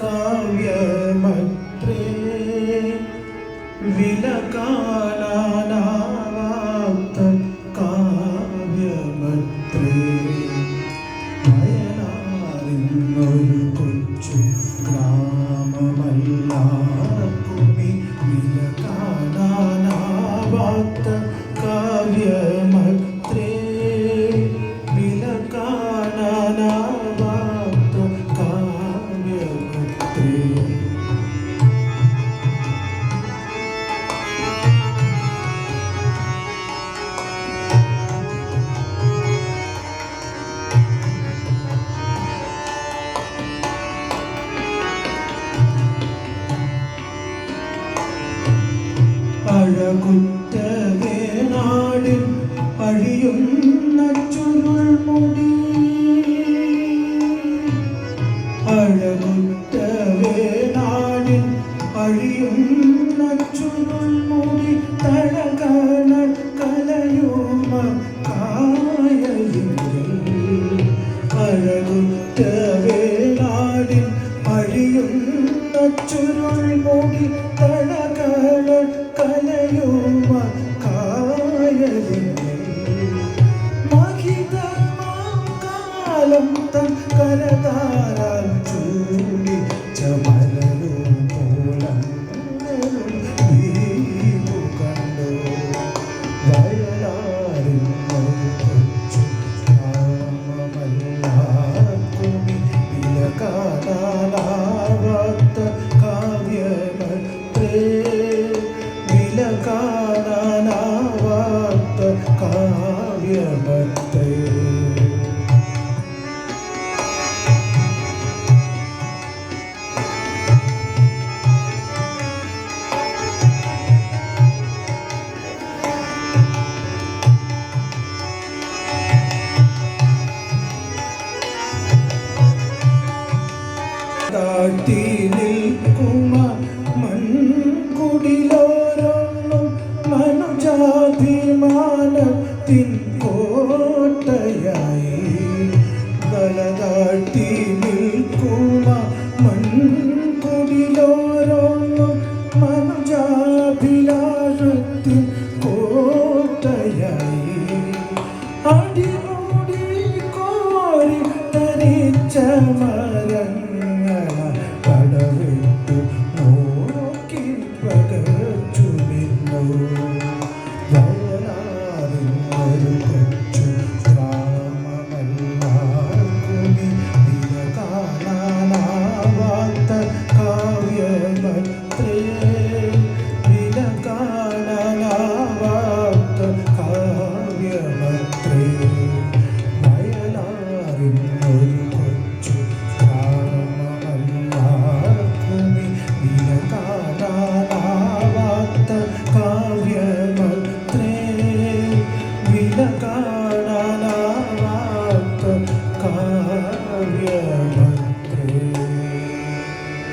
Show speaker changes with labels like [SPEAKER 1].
[SPEAKER 1] കാവ്യമത്രേ വിലകാലാനാവാത്ത കാവ്യമത്രേ. വയലാറിന്നൊരു കൊച്ചു ഗ്രാമമല്ല കുമി വില അഴകുറ്റ വേണാടിൽ അഴിയുന്ന ചുരുൾമുടി അഴകുറ്റ വേണാടിൽ അഴിയുന്ന ചുരുൾമുടി തഴകണ കലയുമ കായലിൽ. അഴകുറ്റ വേണാടിൽ ചുരുൾ മുടി. തഴകണ കാലം തൻ കരതാരാൽ ചൂടി ചമലരും വീണു കണ്ടു. കൊച്ചു ഗ്രാമമല്ലാക്കുമി വില കാണാനാവാത്ത കാവ്യമത്രേ വില കാണാനാവാത്ത കാവ്യമത്രേ താഴ്ത്തി നിൽക്കുമ മൺകുടിലോരോന്നും മനുജാഭിമാനത്തിൻ കോട്ടയായി. തലതാഴ്ത്തി നിൽക്കുമ മൺകുടിലോരോന്നും മനുജാഭിലാഷത്തിൻ കോട്ടയായി. അടിമുടി കോരി கடவுள் la la